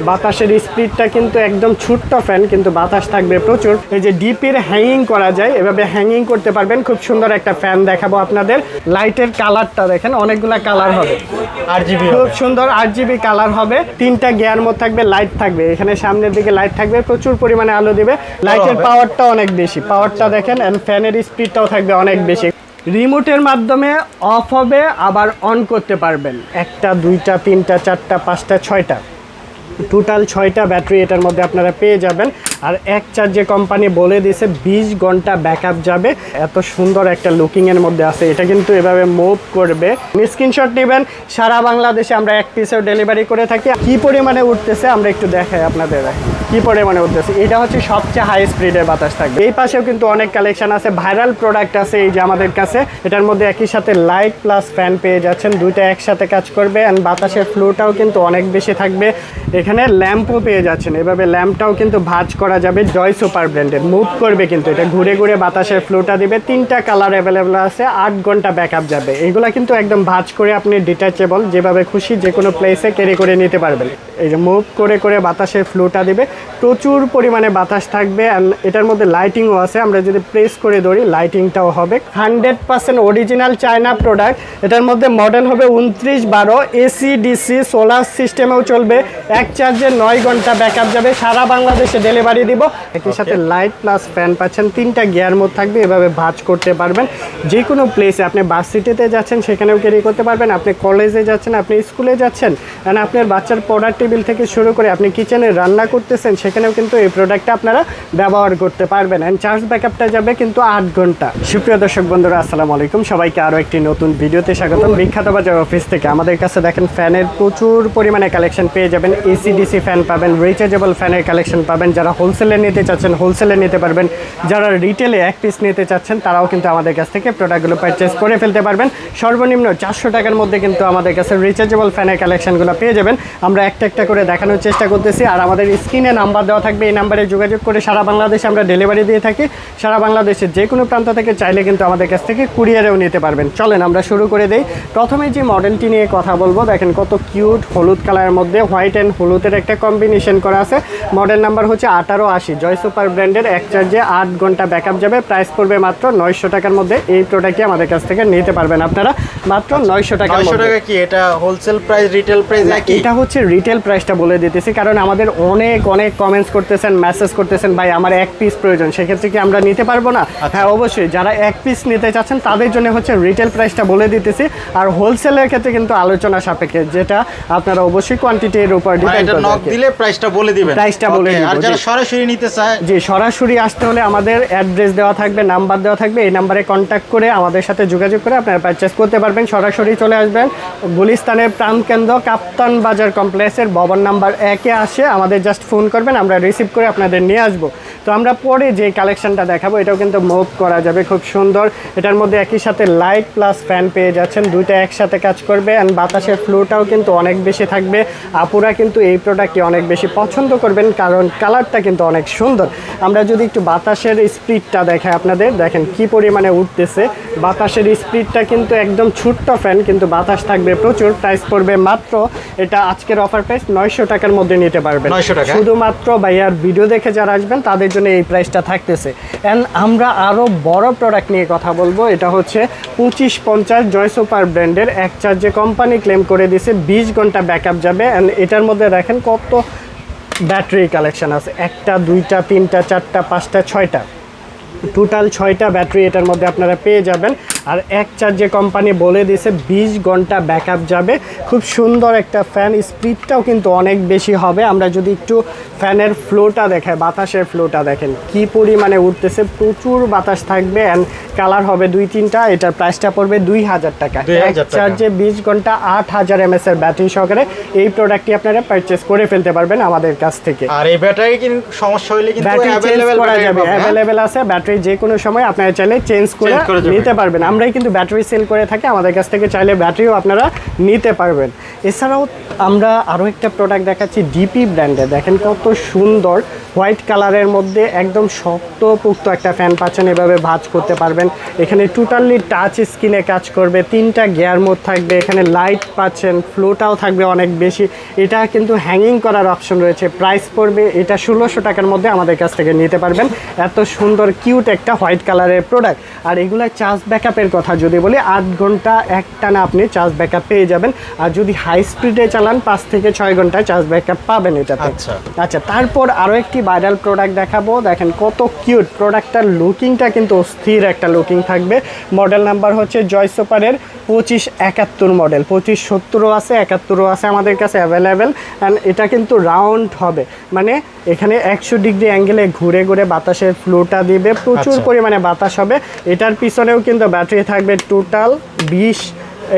বাতাসের স্পিডটা কিন্তু একদম ছোট্ট ফ্যান কিন্তু বাতাস থাকবে প্রচুর। এই যে ডিপের হ্যাঙ্গিং করা যায় এভাবে হ্যাঙ্গিং করতে পারবেন। খুব সুন্দর একটা ফ্যান দেখাবো আপনাদের। লাইটের কালারটা দেখেন অনেকগুলা কালার হবে। আর জিবি খুব সুন্দর আট জিবি কালার হবে। তিনটা গিয়ার মোড থাকবে লাইট থাকবে। এখানে সামনের দিকে লাইট থাকবে প্রচুর পরিমাণে আলো দিবে। লাইটের পাওয়ারটা অনেক বেশি। পাওয়ারটা দেখেন এন্ড ফ্যানের স্পিডটাও থাকবে অনেক বেশি। রিমোটের মাধ্যমে অফ হবে আবার অন করতে পারবেন। একটা দুইটা তিনটা চারটা পাঁচটা ছয়টা। টোটাল ছয়টা ব্যাটারি এটার মধ্যে আপনারা পেয়ে যাবেন। আর এক চার্জে কোম্পানি বলে দিয়েছে, বিশ ঘণ্টা ব্যাকআপ যাবে। এত সুন্দর একটা লুকিংয়ের মধ্যে আছে, এটা কিন্তু এভাবে মুভ করবে। স্ক্রিনশট নেবেন, সারা বাংলাদেশে আমরা এক পিসেও ডেলিভারি করে থাকি। কি পরিমাণে উঠতেছে, আমরা একটু দেখাই আপনাদের। কি পরিমাণে উঠতেছে, এটা হচ্ছে সবচেয়ে হাই স্পিডের বাতাস থাকবে। এই পাশেও কিন্তু অনেক কালেকশন আছে ভাইরাল প্রোডাক্ট আছে এই যে আমাদের কাছে। এটার মধ্যে একই সাথে লাইট প্লাস ফ্যান পেয়ে যাচ্ছেন, দুইটা একসাথে কাজ করবে। অ্যান্ড বাতাসের ফ্লোটাও কিন্তু অনেক বেশি থাকবে। এখানে ল্যাম্পও পেয়ে যাচ্ছেন, এভাবে ল্যাম্পটাও কিন্তু ভাজ করা যাবে জয় সুপার ব্র্যান্ডের। মুভ করবে কিন্তু এটা। ঘুরে ঘুরে বাতাসের ফ্লোটা দেবে। তিনটা কালার অ্যাভেলেবেল আছে। আট ঘণ্টা ব্যাক যাবে। এগুলা কিন্তু একদম ভাজ করে আপনি ডিটাচেবল যেভাবে খুশি যে কোনো প্লেসে ক্যারি করে নিতে পারবেন। এই যে মুভ করে করে বাতাসের ফ্লোটা দেবে। প্রচুর পরিমাণে বাতাস থাকবে and এটার মধ্যে লাইটিংও আছে। আমরা যদি প্রেস করে ধরি লাইটিংটাও হবে। Hundred percent original China product এটার মধ্যে মডেল হবে উনত্রিশ বারো। এসি ডিসি সোলার সিস্টেমেও চলবে। এক চার্জে নয় ঘণ্টা ব্যাকআপ যাবে। সারা বাংলাদেশে ডেলিভারি দিব। একই সাথে লাইট প্লাস ফ্যান পাচ্ছেন। তিনটা গিয়ার মোড থাকবে। এভাবে ভাজ করতে পারবেন। যে কোনো প্লেসে আপনি বাস সিটিতে যাচ্ছেন সেখানেও ক্যারি করতে পারবেন। আপনি কলেজে যাচ্ছেন আপনি স্কুলে যাচ্ছেন and আপনার বাচ্চার পড়ার টেবিল থেকে শুরু করে আপনি কিচেনে রান্না করতেছেন, সেখানেও কিন্তু এই প্রোডাক্টটা আপনারা ব্যবহার করতে পারবেন। অ্যান্ড চার্জ ব্যাকআপটা যাবে কিন্তু আট ঘণ্টা। সুপ্রিয় দর্শক বন্ধুরা, আসসালামু আলাইকুম। সবাইকে আরও একটি নতুন ভিডিওতে স্বাগতম। বিখ্যাত বাজার অফিস থেকে আমাদের কাছে দেখেন ফ্যানের প্রচুর পরিমাণে কালেকশন পেয়ে যাবেন। এসি ডিসি ফ্যান পাবেন রিচার্জেবল ফ্যানের কালেকশন পাবেন। যারা হোলসেলে নিতে চাচ্ছেন হোলসেলে নিতে পারবেন। যারা রিটেলে এক পিস নিতে চাচ্ছেন, তারাও কিন্তু আমাদের কাছ থেকে প্রোডাক্টগুলো পারচেস করে ফেলতে পারবেন। সর্বনিম্ন চারশো টাকার মধ্যে কিন্তু আমাদের কাছে রিচার্জেবল ফ্যানের কালেকশনগুলো পেয়ে যাবেন। আমরা একটা একটা করে দেখানোর চেষ্টা করতেছি। আর আমাদের স্ক্রিনে নাম্বার দেওয়া থাকবে এই নাম্বারে যোগাযোগ করে সারা বাংলাদেশে আমরা ডেলিভারি দিয়ে থাকি। সারা বাংলাদেশের যে কোনো প্রান্ত থেকে চাইলে কিন্তু আমাদের কাছ থেকে কুরিয়ারেও নিতে পারবেন। চলেন আমরা শুরু করে দেই। প্রথমে যে মডেলটি নিয়ে কথা বলব দেখেন কত কিউট হলুদ কালারের মধ্যে হোয়াইট অ্যান্ড হলুদের একটা কম্বিনেশন করা আছে। মডেল নাম্বার হচ্ছে আঠারো আশি। জয় সুপার ব্র্যান্ডের এক চার্জে আট ঘণ্টা ব্যাকআপ যাবে। প্রাইস পড়বে মাত্র নয়শো টাকার মধ্যে। এই প্রোডাক্টটি আমাদের কাছ থেকে নিতে পারবেন আপনারা। মাত্র নয়শো টাকার নয়শো টাকা কি এটা হোলসেল প্রাইস রিটেল প্রাইস এটা হচ্ছে রিটেল প্রাইসটা বলে দিতেছি কারণ আমাদের অনেক অনেক কমেন্টস করতেছেন মেসেজ করতেছেন ভাই আমার এক পিস প্রয়োজন সেক্ষেত্রে কি আমরা নিতে পারব না? হ্যাঁ অবশ্যই যারা এক পিস নিতে চাচ্ছেন তাদের জন্য হচ্ছে রিটেল প্রাইসটা বলে দিতেছি আর হোলসেলের ক্ষেত্রে কিন্তু আলোচনা সাপেক্ষে যেটা আপনারা অবশ্যই কোয়ান্টিটির উপর ডিপেন্ড এটা নক করবে দিলে প্রাইসটা বলে দিবেন। প্রাইসটা বলে Okay, আর যারা সরাসরি নিতে চায় জি সরাসরি আসতে হলে আমাদের অ্যাড্রেস দেওয়া থাকবে নাম্বার দেওয়া থাকবে এই নাম্বারে কন্ট্যাক্ট করে আমাদের সাথে যোগাযোগ করে আপনারা পারচেস করতে পারবেন সরাসরি চলে আসবেন গুলিস্তানের প্রাণকেন্দ্র কাপ্তান বাজার কমপ্লেক্সের ভবন নাম্বার একে আসে, আমাদের জাস্ট ফোন করবেন, আমরা রিসিভ করে আপনাদের নিয়ে আসব। তো আমরা পরে যে কালেকশনটা দেখাবো, এটাও কিন্তু মুভ করা যাবে, খুব সুন্দর। এটার মধ্যে একই সাথে লাইট প্লাস ফ্যান পেয়ে যাচ্ছেন, দুইটা একসাথে কাজ করবে অ্যান্ড বাতাসের ফ্লোটাও কিন্তু অনেক বেশি থাকবে। আপুরা কিন্তু এই প্রোডাক্টটি অনেক বেশি পছন্দ করবেন, কারণ কালারটা কিন্তু অনেক সুন্দর। আমরা যদি একটু বাতাসের স্পিডটা দেখাই আপনাদের, দেখেন কি পরিমাণে উঠতেছে। বাতাসের স্পিডটা কিন্তু একদম ছোট্ট ফ্যান কিন্তু বাতাস থাকবে প্রচুর প্রাইস পড়বে মাত্র। এটা আজকের অফার প্রাইস নয়শো টাকার মধ্যে নিতে পারবেন। 900 টাকা? শুধুমাত্র ভাইয়ার ভিডিও দেখে যারা আসবেন তাদের জন্য এই প্রাইসটা থাকতেছে। অ্যান্ড আমরা আরও বড় প্রোডাক্ট নিয়ে কথা বলব এটা হচ্ছে পঁচিশ পঞ্চাশ জয় সুপার ব্র্যান্ডের এক চার্জে কোম্পানি ক্লেম করে দিছে বিশ ঘণ্টা ব্যাকআপ যাবে। অ্যান্ড এটার মধ্যে দেখেন কত ব্যাটারি কালেকশন আছে। একটা দুইটা তিনটা চারটা পাঁচটা ছয়টা। টোটাল ছয়টা ব্যাটারি এটার মধ্যে আপনারা পেয়ে যাবেন। আর এক চার্জে কোম্পানি বলে দিয়েছে, বিশ ঘণ্টা ব্যাকআপ যাবে। খুব সুন্দর একটা ফ্যান স্পিডটাও কিন্তু অনেক বেশি হবে। আমরা যদি একটু ফ্যানের ফ্লোটা দেখাই, বাতাসের ফ্লোটা দেখেন, কি পরিমাণে উঠতেছে, প্রচুর বাতাস থাকবে অ্যান্ড কালার হবে দুই তিনটা এটার প্রাইসটা পড়বে দুই হাজার টাকা। এক চার্জে বিশ ঘণ্টা আট হাজার এমএস এর ব্যাটারি সহকারে এই প্রোডাক্টটি আপনারা পারচেস করে ফেলতে পারবেন আমাদের কাছ থেকে। আর এই ব্যাটারি কিন্তু সমস্যা হইলে কিন্তু ব্যাটারি চেঞ্জ করা যাবে? অ্যাভেলেবেল আছে ব্যাটারি যে কোনো সময় আপনারা চাইলে চেঞ্জ করে। নিতে পারবেন। আমরাই কিন্তু ব্যাটারি সেল করে থাকি আমাদের কাছ থেকে চাইলে ব্যাটারিও আপনারা নিতে পারবেন। এছাড়াও আমরা আরও একটা প্রোডাক্ট দেখাচ্ছি ডিপি ব্র্যান্ডের দেখেন কত সুন্দর হোয়াইট কালারের মধ্যে একদম শক্তপোক্ত একটা ফ্যান পাচ্ছেন এভাবে ভাঁজ করতে পারবেন। পারবেন এখানে টোটালি টাচ স্ক্রিনে কাজ করবে তিনটা গিয়ার মোড থাকবে এখানে লাইট পাচ্ছেন ফ্লোটাও থাকবে অনেক বেশি। এটা কিন্তু হ্যাঙ্গিং করার অপশন রয়েছে প্রাইস পড়বে এটা ষোলোশো টাকার মধ্যে আমাদের কাছ থেকে নিতে পারবেন। এত সুন্দর কিউট একটা হোয়াইট কালারের প্রোডাক্ট আর এগুলো চার্জ ব্যাকআপের কথা যদি বলি আট ঘণ্টা একটানা আপনি চার্জ ব্যাকআপ পেয়ে যাবেন। আর যদি হাই স্পিডে চালান পাঁচ থেকে ছয় ঘন্টায় চার্জ ব্যাকআপ পাবেন এটাতে। আচ্ছা। আচ্ছা তারপর আরও একটি ভাইরাল প্রোডাক্ট দেখাবো। দেখেন কত কিউট প্রোডাক্টটার লুকিংটা কিন্তু অস্থির একটা লুকিং থাকবে। মডেল নাম্বার হচ্ছে জয় সুপারের পঁচিশ একাত্তর মডেল পঁচিশ সত্তরও আছে একাত্তরও আছে আমাদের কাছে অ্যাভেলেবেল অ্যান্ড এটা কিন্তু রাউন্ড হবে। মানে এখানে একশো ডিগ্রি অ্যাঙ্গেলে ঘুরে ঘুরে বাতাসের ফ্লোটা দিবে। প্রচুর আচ্ছা। পরিমাণে বাতাস হবে। এটার পিছনেও কিন্তু ব্যাটারি থাকবে টোটাল বিশ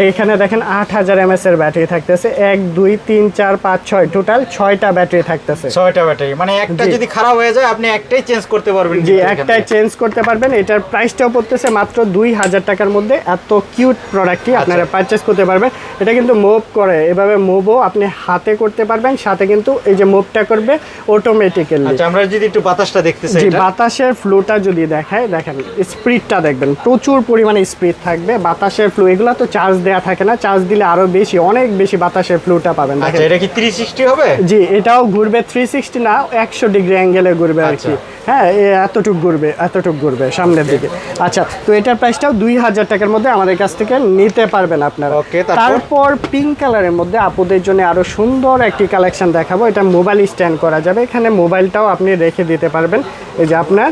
এখানে দেখেন আট হাজার এমএস এর ব্যাটারি থাকতেছে। এক দুই তিন চার পাঁচ ছয় টোটাল ছয়টা ব্যাটারি থাকতেছে। ছয়টা ব্যাটারি। মানে একটা যদি খারাপ হয়ে যায় আপনি একটাই চেঞ্জ করতে পারবেন জি একটাই চেঞ্জ করতে পারবেন। এটার প্রাইসটাও পড়তেছে মাত্র দুই হাজার টাকার মধ্যে। এত কিউট প্রোডাক্টটি আচ্ছা। আপনারা পারচেস করতে পারবেন। এটা কিন্তু মুভ করে। এভাবে মুভও আপনি হাতে করতে পারবেন। সাথে কিন্তু এই যে মুভটা করবে অটোমেটিক্যালি আচ্ছা আমরা যদি একটু বাতাসটা দেখতে চাই জি। বাতাসের ফ্লোটা যদি দেখায় দেখেন স্পিডটা দেখবেন। প্রচুর পরিমাণে স্পিড থাকবে। বাতাসের ফ্লো এগুলো তো চার্জ দেওয়া থাকে না চার্জ দিলে আরও বেশি অনেক বেশি বাতাসের ফ্লোটা পাবেন। আচ্ছা এটা কি 360 হবে? জি এটাও ঘুরবে থ্রি সিক্সটি না একশো ডিগ্রি অ্যাঙ্গেলে ঘুরবে আর কি। হ্যাঁ এ এতটুক ঘুরবে এতটুক ঘুরবে সামনের দিকে। আচ্ছা তো এটার প্রাইসটাও দুই হাজার টাকার মধ্যে আমাদের কাছ থেকে নিতে পারবেন আপনারা? তারপর? পিঙ্ক কালারের মধ্যে আপুদের জন্য আরও সুন্দর একটি কালেকশন দেখাবো। এটা মোবাইল স্ট্যান্ড করা যাবে। এখানে মোবাইলটাও আপনি রেখে দিতে পারবেন। এই যে আপনার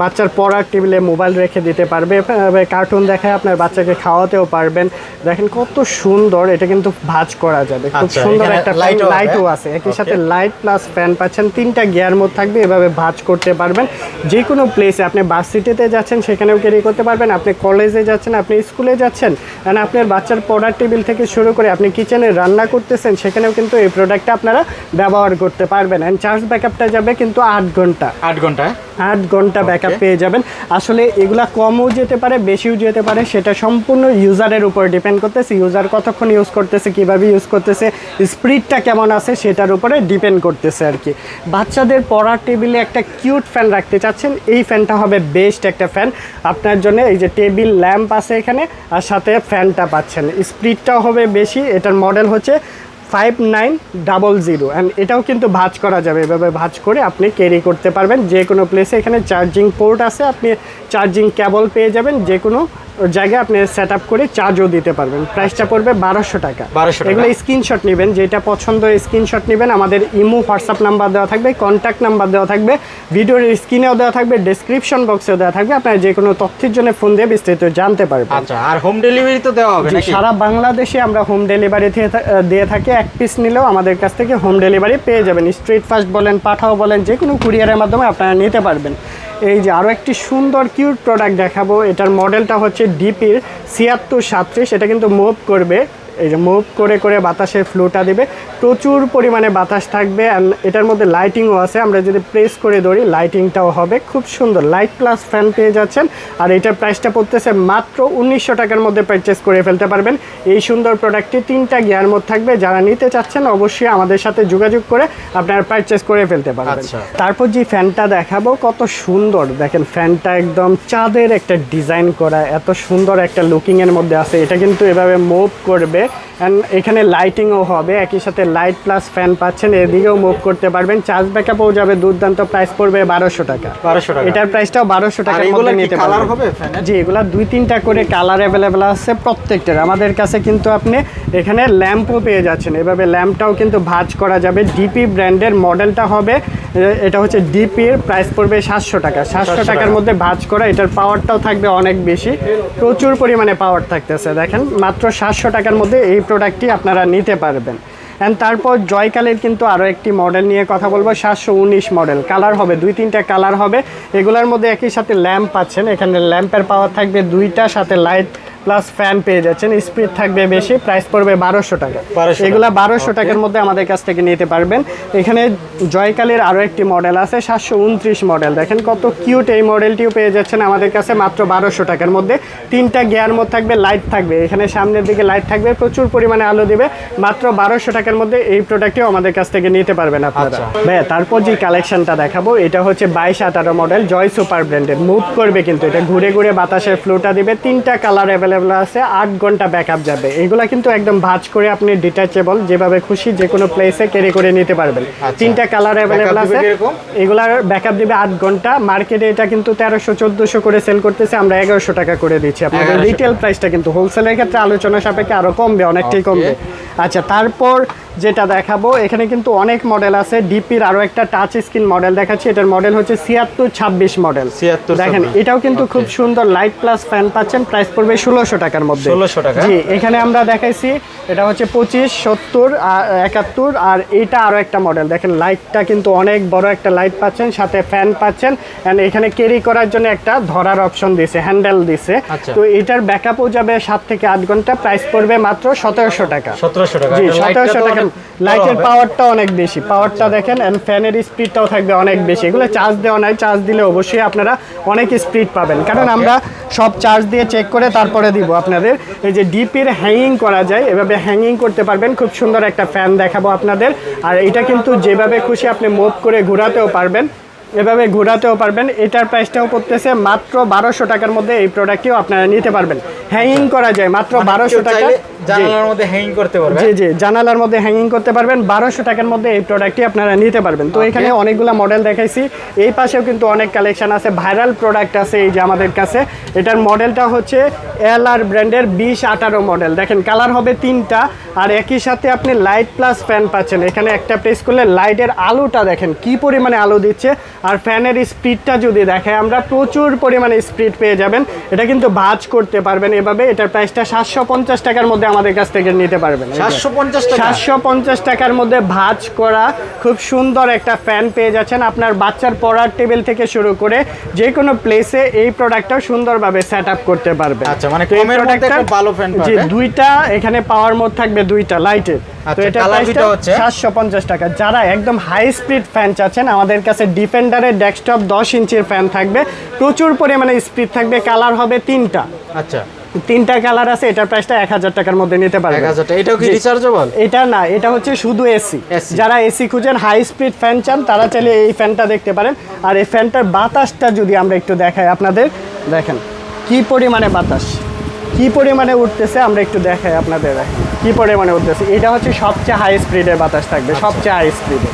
বাচ্চার পড়ার টেবিলে মোবাইল রেখে দিতে পারবে। কার্টুন দেখায় আপনার বাচ্চাকে খাওয়াতেও পারবেন। দেখেন কত সুন্দর এটা কিন্তু ভাঁজ করা যাবে। খুব আচ্ছা, সুন্দর একটা? লাইটও আছে। একই সাথে লাইট প্লাস ফ্যান পাচ্ছেন। তিনটা গিয়ার মোড থাকবে এভাবে ভাঁজ করতে পারবেন। যে কোনো প্লেসে আপনি বাস সিটিতে যাচ্ছেন সেখানেও ক্যারি করতে পারবেন। আপনি কলেজে যাচ্ছেন আপনি স্কুলে যাচ্ছেন and আপনার বাচ্চার পড়ার টেবিল থেকে শুরু করে আপনি কিচেনে রান্না করতেছেন সেখানেও কিন্তু এই প্রোডাক্টটা আপনারা ব্যবহার করতে পারবেন। অ্যান্ড চার্জ ব্যাকআপটা যাবে কিন্তু আট ঘণ্টা। আট ঘণ্টা? আট ঘণ্টা ব্যাকআপ পেয়ে যাবেন। আসলে এগুলা কমও যেতে পারে বেশিও যেতে পারে সেটা সম্পূর্ণ ইউজারের উপর ডিপেন্ড করতেছে। ইউজার কতক্ষণ ইউজ করতেছে কীভাবে ইউজ করতেছে স্পিডটা কেমন আছে সেটার উপরে ডিপেন্ড করতেছে আর কি। বাচ্চাদের পড়ার টেবিলে একটা কিউট ফ্যান রাখতে চাচ্ছেন। এই ফ্যানটা হবে বেস্ট একটা ফ্যান আপনার জন্য এই যে টেবিল ল্যাম্প আছে এখানে আর সাথে ফ্যানটা পাচ্ছেন। স্পিডটাও হবে বেশি এটার মডেল হচ্ছে five nine double zero and এটাও কিন্তু ভাঁজ করা যাবে। এভাবে ভাঁজ করে আপনি ক্যারি করতে পারবেন। যে কোনো প্লেসে এখানে চার্জিং পোর্ট আছে, আপনি চার্জিং কেবল পেয়ে যাবেন। যে কোনো জায়গায় আপনি সেট আপ করে চার্জও দিতে পারবেন। প্রাইসটা পড়বে বারোশো টাকা। 1200 টাকা। এগুলো স্ক্রিনশট নেবেন যেটা পছন্দ স্ক্রিনশট নেবেন আমাদের ইমো হোয়াটসঅ্যাপ নাম্বার দেওয়া থাকবে কন্ট্যাক্ট নাম্বার দেওয়া থাকবে ভিডিওর স্ক্রিনেও দেওয়া থাকবে ডেসক্রিপশন বক্সেও দেওয়া থাকবে আপনারা যে কোনো তথ্যের জন্য ফোন দিয়ে বিস্তারিত জানতে পারবেন। আচ্ছা আর হোম ডেলিভারি তো দেওয়া হবে সারা বাংলাদেশে আমরা হোম ডেলিভারি দিয়ে থাকি এক পিস নিলেও আমাদের কাছ থেকে হোম ডেলিভারি পেয়ে যাবেন। স্ট্রিট ফাস্ট বলেন পাঠাও বলেন যে কোনো কুরিয়ারের মাধ্যমে আপনারা নিতে পারবেন। এই যে আরও একটি সুন্দর কিউট প্রোডাক্ট দেখাবো। এটার মডেলটা হচ্ছে ডিপির ছিয়াত্তর সাতত্রিশ, এটা কিন্তু মুভ করবে। এই যে মুভ করে করে বাতাসের ফ্লোটা দেবে। প্রচুর পরিমাণে বাতাস থাকবে অ্যান্ড এটার মধ্যে লাইটিংও আছে। আমরা যদি প্রেস করে ধরি লাইটিংটাও হবে। খুব সুন্দর। লাইট প্লাস ফ্যান পেয়ে যাচ্ছেন। আর এটার প্রাইসটা পড়তেছে মাত্র উনিশশো টাকার মধ্যে পারচেস করে ফেলতে পারবেন। এই সুন্দর প্রোডাক্টটি তিনটা গিয়ার মোড থাকবে। যারা নিতে চাচ্ছেন অবশ্যই আমাদের সাথে যোগাযোগ করে আপনারা পারচেস করে ফেলতে পারবেন। আচ্ছা। তারপর যে ফ্যানটা দেখাবো কত সুন্দর। দেখেন ফ্যানটা একদম চাঁদের একটা ডিজাইন করা এত সুন্দর একটা লুকিংয়ের মধ্যে আছে। এটা কিন্তু এভাবে মুভ করবে। there. অ্যান্ড এখানে লাইটিংও হবে। একই সাথে লাইট প্লাস ফ্যান পাচ্ছেন। এদিকেও মুভ করতে পারবেন। চার্জ ব্যাকআপও যাবে। দুর্দান্ত প্রাইস পড়বে বারোশো টাকা। 1200 টাকা। এটার প্রাইসটাও বারোশো টাকার মধ্যে নিতে পারবেন। জি এগুলা দুই তিনটা করে কালার অ্যাভেলেবেল আছে প্রত্যেকটার। আমাদের কাছে কিন্তু আপনি এখানে ল্যাম্পও পেয়ে যাচ্ছেন। এভাবে ল্যাম্পটাও কিন্তু ভাজ করা যাবে। ডিপি ব্র্যান্ডের মডেলটা হবে। এটা হচ্ছে ডিপির প্রাইস পড়বে সাতশো টাকা। সাতশো টাকার মধ্যে ভাজ করা। এটার পাওয়ারটাও থাকবে অনেক বেশি। প্রচুর পরিমাণে পাওয়ার থাকতেছে। দেখেন মাত্র সাতশো টাকার মধ্যে এই প্রোডাক্টটি আপনারা নিতে পারবেন। অ্যান্ড তারপর জয়কালের কিন্তু আরও একটি মডেল নিয়ে কথা বলব, সাতশো উনিশ মডেল কালার হবে, দুই তিনটা কালার হবে। এগুলোর মধ্যে একই সাথে ল্যাম্প পাচ্ছেন। এখানে ল্যাম্পের পাওয়ার থাকবে দুইটা, সাথে লাইট প্লাস ফ্যান পেয়ে যাচ্ছেন। স্পিড থাকবে বেশি প্রাইস পড়বে বারোশো টাকা। 1200 এগুলা বারোশো টাকার মধ্যে আমাদের কাছ থেকে নিতে পারবেন। এখানে জয়কালের আরও একটি মডেল আছে সাতশো উনত্রিশ মডেল দেখেন কত কিউট এই মডেলটিও পেয়ে যাচ্ছেন আমাদের কাছে মাত্র বারোশো টাকার মধ্যে। তিনটা গিয়ার মধ্যে থাকবে লাইট থাকবে। এখানে সামনের দিকে লাইট থাকবে প্রচুর পরিমাণে আলো দিবে। মাত্র বারোশো টাকার মধ্যে এই প্রোডাক্টটিও আমাদের কাছ থেকে নিতে পারবেন আপনারা। ভাইয়া তারপর যে কালেকশনটা দেখাবো এটা হচ্ছে বাইশ আঠারো মডেল জয় সুপার ব্র্যান্ডের। মুভ করবে কিন্তু এটা। ঘুরে ঘুরে বাতাসের ফ্লোটা দিবে। তিনটা কালার অ্যাভেলেবল আছে আট ঘণ্টা ব্যাকআপ যাবে। এগুলা কিন্তু একদম ভাজ করে আপনি ডিটাচেবল যেভাবে খুশি যে কোনো প্লেসে ক্যারি করে নিতে পারবেন। আচ্ছা। তিনটা কালার অ্যাভেলেবল আছে? এগুলার ব্যাকআপ দিবে আট ঘণ্টা। মার্কেটে এটা কিন্তু তেরোশো চোদ্দশো করে সেল করতেছে। আমরা এগারোশো টাকা করে দিচ্ছি। আপনাদের 1100 রিটেল প্রাইসটা কিন্তু হোলসেলের ক্ষেত্রে আলোচনা সাপেক্ষে আরও কমবে অনেকটাই কমবে। আচ্ছা তারপর যেটা দেখাবো এখানে কিন্তু অনেক মডেল আছে। ডিপির আরও একটা টাচ স্ক্রিন মডেল দেখাচ্ছি। এটার মডেল হচ্ছে ছিয়াত্তর ছাব্বিশ মডেল 76 দেখেন এটাও কিন্তু খুব সুন্দর লাইট প্লাস ফ্যান পাচ্ছেন। প্রাইস পড়বে ষোলোশো টাকার মধ্যে। 1600 টাকা? জি এখানে আমরা দেখাইছি এটা হচ্ছে পঁচিশ সত্তর একাত্তর আর এইটা আরও একটা মডেল দেখেন লাইটটা কিন্তু অনেক বড় একটা লাইট পাচ্ছেন সাথে ফ্যান পাচ্ছেন। অ্যান্ড এখানে ক্যারি করার জন্য একটা ধরার অপশন দিছে হ্যান্ডেল দিছে। আচ্ছা। তো এটার ব্যাকআপও যাবে সাত থেকে আট ঘণ্টা। প্রাইস পড়বে মাত্র সতেরোশো টাকা। সতেরোশো টাকা। জি এটা সতেরোশো টাকা বড় লাইটের পাওয়ারটা অনেক বেশি। পাওয়ারটা দেখেন এন্ড ফ্যানের স্পিডটাও থাকবে অনেক বেশি। এগুলো চার্জ দেওয়া নাই চার্জ দিলে অবশ্যই আপনারা অনেক স্পিড পাবেন। কারণ আমরা সব চার্জ দিয়ে চেক করে তারপরে দিব আপনাদের। এই যে ডিপির হ্যাঙ্গিং করা যায় এভাবে হ্যাঙ্গিং করতে পারবেন। খুব সুন্দর একটা ফ্যান দেখাবো আপনাদের। আর এটা কিন্তু যেভাবে খুশি আপনি মুভ করে ঘোরাতেও পারবেন। এভাবে ঘোরাতেও পারবেন। এটার প্রাইসটাও পড়তেছে মাত্র বারোশো টাকার মধ্যে এই প্রোডাক্টটিও আপনারা নিতে পারবেন। হ্যাঙ্গিং করা যায় মাত্র মানে বারোশো টাকা। জানালার মধ্যে হ্যাং করতে পারবে। জি জি জানালার মধ্যে হ্যাঙ্গিং করতে পারবেন। বারোশো টাকার মধ্যে এই প্রোডাক্টটি আপনারা নিতে পারবেন। তো এখানে অনেকগুলো মডেল দেখাইছি। এই পাশেও কিন্তু অনেক কালেকশন আছে। ভাইরাল প্রোডাক্ট আছে এই যে আমাদের কাছে। এটার মডেলটা হচ্ছে এল আর ব্র্যান্ডের বিশ আঠারো মডেল দেখেন কালার হবে তিনটা। আর একই সাথে আপনি লাইট প্লাস ফ্যান পাচ্ছেন। এখানে একটা প্রেস করলে লাইটের আলোটা দেখেন কি পরিমাণে আলো দিচ্ছে। আর ফ্যানের স্পিডটা যদি দেখে আমরা প্রচুর পরিমাণে স্পিড পেয়ে যাবেন। এটা কিন্তু ভাঁজ করতে পারবেন এভাবে। এটার প্রাইসটা সাতশো পঞ্চাশ টাকার মধ্যে আমাদের কাছ থেকে নিতে পারবেন। সাতশো পঞ্চাশ সাতশো পঞ্চাশ টাকার মধ্যে ভাঁজ করা খুব সুন্দর একটা ফ্যান পেয়ে যাচ্ছেন। আপনার বাচ্চার পড়ার টেবিল থেকে শুরু করে যে কোনো প্লেসে এই প্রোডাক্টটা সুন্দরভাবে সেট আপ করতে পারবে আচ্ছা, মানে ভালো fan জি দুইটা এখানে পাওয়ার মোড থাকবে। দুইটা লাইটের। তো আচ্ছা, এটা colour হচ্ছে? সাতশো পঞ্চাশ টাকা। যারা একদম হাই স্পিড ফ্যান চাচ্ছেন আমাদের কাছে ডিফেন্ডারের ডেস্কটপ দশ ইঞ্চির ফ্যান থাকবে। প্রচুর পরিমাণে স্পিড থাকবে কালার হবে তিনটা। আচ্ছা। তিনটা কালার আছে এটার প্রাইসটা এক হাজার টাকার মধ্যে নিতে পারবেন এটাও কি রিচার্জেবল এটা না এটা হচ্ছে শুধু এসি যারা এসি খুঁজেন হাই স্পিড ফ্যান চান তারা চাইলে এই ফ্যানটা দেখতে পারেন। আর এই ফ্যানটার বাতাসটা যদি আমরা একটু দেখাই আপনাদের দেখেন কি পরিমাণে বাতাস কি পরিমাণে উঠতেছে আমরা একটু দেখাই আপনাদের কি পরিমাণে উঠতেছে? এটা হচ্ছে সবচেয়ে হাই স্পিডের বাতাস থাকবে আচ্ছা। সবচেয়ে হাই স্পিডে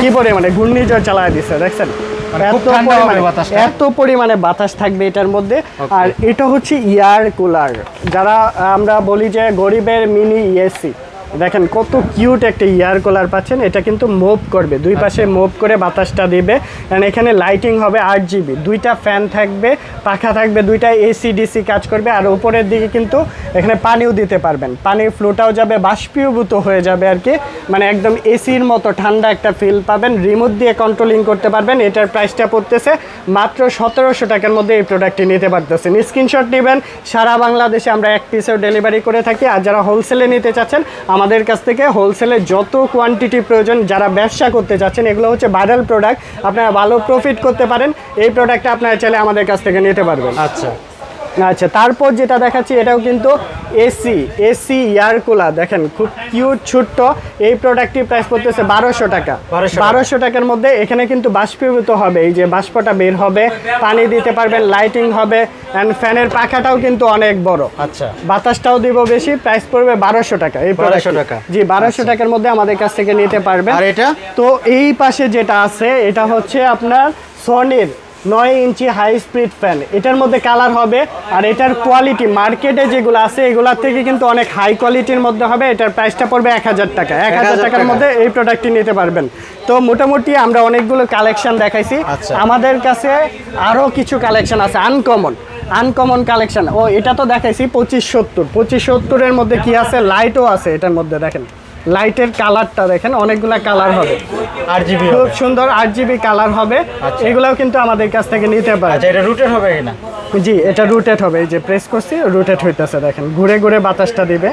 কি পরিমাণে? ঘূর্ণিঝড় চালায় দিচ্ছে দেখছেন? মানে এত পরিমাণে বাতাসটা। এত পরিমাণে বাতাস থাকবে এটার মধ্যে। আর এটা হচ্ছে ইয়ার কুলার যারা আমরা বলি যে গরিবের মিনি এসি দেখেন কত কিউট একটা ইয়ার কুলার পাচ্ছেন এটা কিন্তু মুভ করবে। দুই পাশে মুভ করে বাতাসটা দিবে। কারণ এখানে লাইটিং হবে আট জিবি দুইটা ফ্যান থাকবে পাখা থাকবে দুইটা এসি ডিসি কাজ করবে। আর উপরের দিকে কিন্তু এখানে পানিও দিতে পারবেন। পানির ফ্লোটাও যাবে বাষ্পীভূত হয়ে যাবে আর কি। মানে একদম এসির মতো ঠান্ডা একটা ফিল পাবেন। রিমোট দিয়ে কন্ট্রোলিং করতে পারবেন। এটার প্রাইসটা পড়তেছে মাত্র সতেরোশো টাকার মধ্যে এই প্রোডাক্টটি নিতে পারতেছেন। স্ক্রিনশট নেবেন। সারা বাংলাদেশে আমরা এক পিসেও ডেলিভারি করে থাকি। আর যারা হোলসেলে নিতে চাচ্ছেন আমাদের কাছ থেকে হোলসেলে যত কোয়ান্টিটি প্রয়োজন, যারা ব্যবসা করতে চাচ্ছেন এগুলো হচ্ছে ভাইরাল প্রোডাক্ট আপনারা ভালো প্রফিট করতে পারেন। এই প্রোডাক্টটা আপনারা চাইলে আমাদের কাছ থেকে নিতে পারবেন। আচ্ছা। আচ্ছা তারপর যেটা দেখাচ্ছি এটাও কিন্তু এসি এসি এয়ার কুলার দেখেন খুব কিউট ছোট্ট। এই প্রোডাক্টটির প্রাইস পড়তেছে বারোশো টাকা। বারোশো টাকার মধ্যে এখানে কিন্তু বাষ্পীভূত হবে। এই যে বাষ্পটা বের হবে পানি দিতে পারবেন লাইটিং হবে অ্যান্ড ফ্যানের পাখাটাও কিন্তু অনেক বড়। আচ্ছা। বাতাসটাও দিব বেশি প্রাইস পড়বে বারোশো টাকা এই 1200 প্রোডাক্ট টাকা। জি বারোশো টাকার মধ্যে আমাদের কাছ থেকে নিতে পারবেন। আর এটা? তো এই পাশে যেটা আছে এটা হচ্ছে আপনার সনির নয় ইঞ্চি হাই স্পিড ফ্যান এটার মধ্যে কালার হবে আর এটার কোয়ালিটি মার্কেটে যেগুলো আছে এগুলার থেকে কিন্তু অনেক হাই কোয়ালিটির মধ্যে হবে। এটার প্রাইসটা পড়বে এক হাজার টাকা। এক হাজার টাকার মধ্যে এই প্রোডাক্টটি নিতে পারবেন। তো মোটামুটি আমরা অনেকগুলো কালেকশন দেখাইছি। আচ্ছা। আমাদের কাছে আরও কিছু কালেকশন আছে আনকমন আনকমন কালেকশন ও এটা তো দেখাইছি পঁচিশ সত্তর। পঁচিশ সত্তরের মধ্যে কি আছে? লাইটও আছে এটার মধ্যে দেখেন। লাইটের কালারটা দেখেন অনেকগুলা কালার হবে। আর জিবি খুব সুন্দর আট জিবি কালার হবে। আচ্ছা। এগুলাও কিন্তু আমাদের কাছ থেকে নিতে পারে আচ্ছা এটা রুটের হবে কিনা? জি এটা রুটেড হবে। এই যে প্রেস করছি রুটেড হইতেছে দেখেন। ঘুরে ঘুরে বাতাসটা দিবে।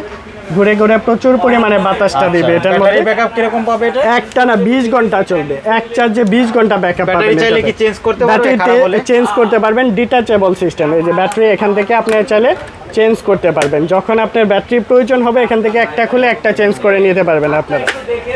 ঘুরে ঘুরে প্রচুর পরিমাণে বাতাসটা দিবে। এটার মধ্যে ব্যাকআপ কীরকম পাবে এটা? একটা না বিশ ঘণ্টা চলবে। এক চার্জে বিশ ঘণ্টা ব্যাকআপ ব্যাটারি চাইলে কি চেঞ্জ করতে পারবে? খারাপ হলে? চেঞ্জ করতে পারবেন ডিটাচেবল সিস্টেম এই যে ব্যাটারি এখান থেকে আপনি চাইলে চেঞ্জ করতে পারবেন। যখন আপনার ব্যাটারি প্রয়োজন হবে এখান থেকে একটা খুলে একটা চেঞ্জ করে নিতে পারবেন আপনারা।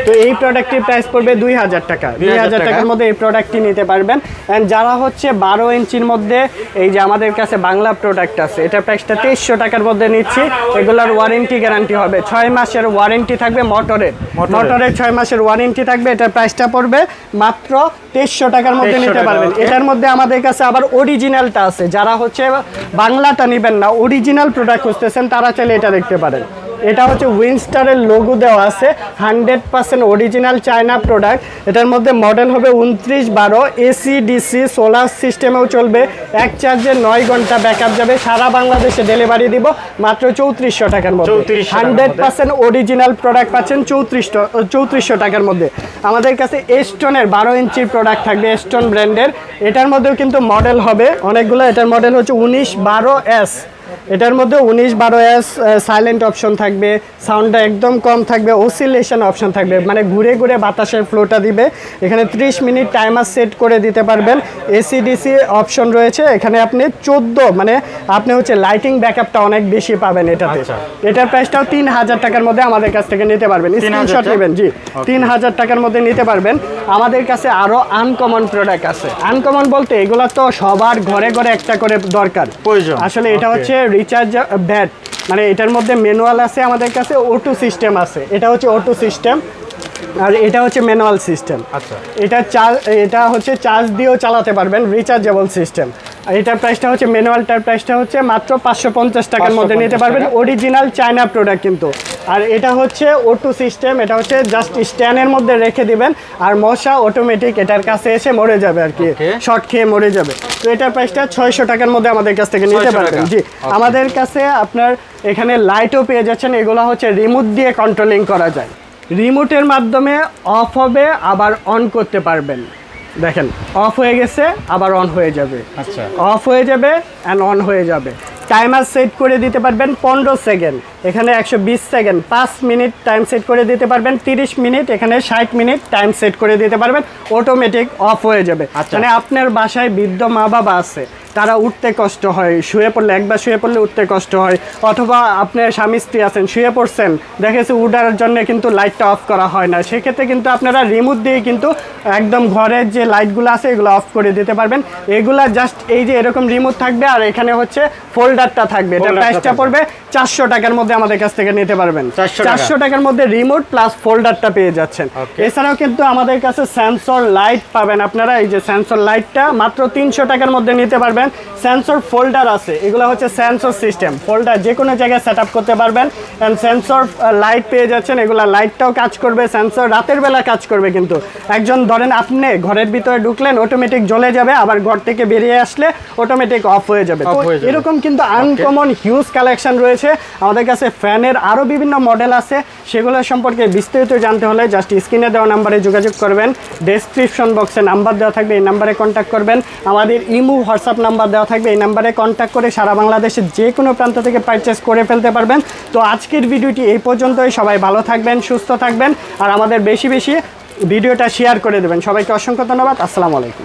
তো এই প্রোডাক্টটির প্রাইস পড়বে দুই হাজার টাকা। দুই হাজার টাকার মধ্যে এই প্রোডাক্টটি নিতে পারবেন। অ্যান্ড যারা হচ্ছে বারো ইঞ্চির মধ্যে এই যে আমাদের কাছে বাংলা প্রোডাক্ট আছে এটা প্রাইসটা তেইশশো টাকার মধ্যে নিচ্ছি। এগুলোর ওয়ারেন্টি গ্যারান্টি হবে। ছয় মাসের ওয়ারেন্টি থাকবে মোটরের মোটরের। মোটরের ছয় মাসের ওয়ারেন্টি থাকবে। এটার প্রাইসটা পড়বে মাত্র তেইশশো টাকার মধ্যে নিতে পারবেন। এটার মধ্যে আমাদের কাছে আবার অরিজিনালটা আছে। যারা হচ্ছে বাংলাটা নেবেন না অরিজিনাল প্রোডাক্ট খুঁজতেছেন তারা চাইলে এটা দেখতে পারেন। এটা হচ্ছে উইনস্টারের লোগো দেওয়া আছে hundred percent original China product এটার মধ্যে মডেল হবে উনত্রিশ বারো এসি ডিসি সোলার সিস্টেমেও চলবে। এক চার্জে নয় ঘণ্টা ব্যাকআপ যাবে সারা বাংলাদেশে ডেলিভারি দিব মাত্র চৌত্রিশশো টাকার মধ্যে। হান্ড্রেড পার্সেন্ট অরিজিনাল প্রোডাক্ট পাচ্ছেন চৌত্রিশশো চৌত্রিশশো টাকার মধ্যে। আমাদের কাছে এস্টনের বারো ইঞ্চির প্রোডাক্ট থাকবে এস্টন ব্র্যান্ডের এটার মধ্যেও কিন্তু মডেল হবে অনেকগুলো। এটার মডেল হচ্ছে উনিশ বারো এস এটার মধ্যে উনিশ বারো এস সাইলেন্ট অপশন থাকবে সাউন্ডটা একদম কম থাকবে ওসিলেশন অপশন থাকবে মানে ঘুরে ঘুরে বাতাসের ফ্লোটা দিবে। এখানে 30 মিনিট টাইমার সেট করে দিতে পারবেন। এসি ডিসি অপশন রয়েছে এখানে আপনি চোদ্দ মানে আপনি হচ্ছে লাইটিং ব্যাকআপটা অনেক বেশি পাবেন এটাতে। আচ্ছা। এটার প্রাইসটাও তিন হাজার টাকার মধ্যে আমাদের কাছ থেকে নিতে পারবেন। 3000 স্ক্রিনশট নেবেন জি। তিন হাজার টাকার মধ্যে নিতে পারবেন। আমাদের কাছে আরও আনকমন প্রোডাক্ট আছে। আনকমন বলতে এগুলো তো সবার ঘরে ঘরে একটা করে দরকার। প্রয়োজন। আসলে এটা হচ্ছে রিচার্জ ব্যাট মানে এটার মধ্যে ম্যানুয়াল আছে আমাদের কাছে ওটু সিস্টেম আছে। এটা হচ্ছে ওটু সিস্টেম আর এটা হচ্ছে ম্যানুয়াল সিস্টেম আচ্ছা। এটা চার্জ এটা হচ্ছে চার্জ দিয়েও চালাতে পারবেন রিচার্জেবল সিস্টেম আর এটার প্রাইসটা হচ্ছে ম্যানুয়ালটার প্রাইসটা হচ্ছে মাত্র পাঁচশো পঞ্চাশ টাকার মধ্যে নিতে পারবেন। অরিজিনাল চায়না প্রোডাক্ট কিন্তু। আর এটা হচ্ছে ওটু সিস্টেম এটা হচ্ছে জাস্ট স্ট্যান্ডের মধ্যে রেখে দিবেন। আর মশা অটোমেটিক এটার কাছে এসে মরে যাবে আর কি। শর্ট খেয়ে মরে যাবে। তো এটার প্রাইসটা ছয়শো টাকার মধ্যে আমাদের কাছ থেকে নিতে পারবেন। জি। আমাদের কাছে আপনার এখানে লাইটও পেয়ে যাচ্ছেন। এগুলো হচ্ছে রিমোট দিয়ে কন্ট্রোলিং করা যায়। রিমোটের মাধ্যমে অফ হবে আবার অন করতে পারবেন। দেখেন অফ হয়ে গেছে আবার অন হয়ে যাবে। আচ্ছা। অফ হয়ে যাবে অ্যান্ড অন হয়ে যাবে। টাইমার সেট করে দিতে পারবেন পনেরো সেকেন্ড এখানে একশো বিশ সেকেন্ড পাঁচ মিনিট টাইম সেট করে দিতে পারবেন তিরিশ মিনিট এখানে ষাট মিনিট টাইম সেট করে দিতে পারবেন অটোমেটিক অফ হয়ে যাবে আচ্ছা। মানে আপনার বাসায় বৃদ্ধ মা বাবা আছে তারা উঠতে কষ্ট হয় শুয়ে পড়লে একবার শুয়ে পড়লে উঠতে কষ্ট হয় অথবা আপনার স্বামী স্ত্রী আছেন শুয়ে পড়ছেন দেখেছি উঠার জন্য কিন্তু লাইটটা অফ করা হয় না সেক্ষেত্রে কিন্তু আপনারা রিমোট দিয়ে কিন্তু একদম ঘরের যে লাইটগুলো আছে এগুলো অফ করে দিতে পারবেন এগুলা জাস্ট এই যে এরকম রিমোট থাকবে আর এখানে হচ্ছে ফোল্ডারটা থাকবে এটা প্রাইসটা। পড়বে চারশো টাকার মধ্যে আমাদের কাছ থেকে নিতে পারবেন। চারশো টাকার মধ্যে রিমোট প্লাস ফোল্ডারটা পেয়ে যাচ্ছেন। এছাড়াও কিন্তু আমাদের কাছে সেন্সর লাইট পাবেন আপনারা। এই যে সেন্সর লাইটটা মাত্র তিনশো টাকার মধ্যে নিতে পারবেন। সেন্সর ফোল্ডার আছে। এগুলো হচ্ছে সেন্সর সিস্টেম ফোল্ডার যে কোনো জায়গায় সেট করতে পারবেন। অ্যান্ড সেন্সর লাইট পেয়ে যাচ্ছেন। এগুলো লাইটটাও কাজ করবে। সেন্সর রাতের বেলা কাজ করবে কিন্তু। একজন ধরেন আপনি ঘরের ভিতরে ঢুকলেন অটোমেটিক জ্বলে যাবে। আবার ঘর থেকে বেরিয়ে আসলে অটোমেটিক অফ হয়ে যাবে। তো হয়ে যাবে। এরকম কিন্তু আনকমন হিউজ কালেকশন রয়েছে। আমাদের কাছে ফ্যানের আরও বিভিন্ন মডেল আছে। সেগুলো সম্পর্কে বিস্তারিত জানতে হলে জাস্ট স্ক্রিনে দেওয়া নাম্বারে যোগাযোগ করবেন। ডেসক্রিপশন বক্সে নাম্বার দেওয়া থাকবে, এই নাম্বারে কন্ট্যাক্ট করবেন। আমাদের ইমু হোয়াটসঅ্যাপ নাম্বার দেওয়া থাকবে, এই নাম্বারে কন্ট্যাক্ট করে সারা বাংলাদেশের যে কোনো প্রান্ত থেকে পারচেস করে ফেলতে পারবেন। তো আজকের ভিডিওটি এই পর্যন্তই, সবাই ভালো থাকবেন, সুস্থ থাকবেন, আর আমাদের বেশি বেশি ভিডিওটা শেয়ার করে দেবেন। সবাইকে অসংখ্য ধন্যবাদ, আসসালামু আলাইকুম।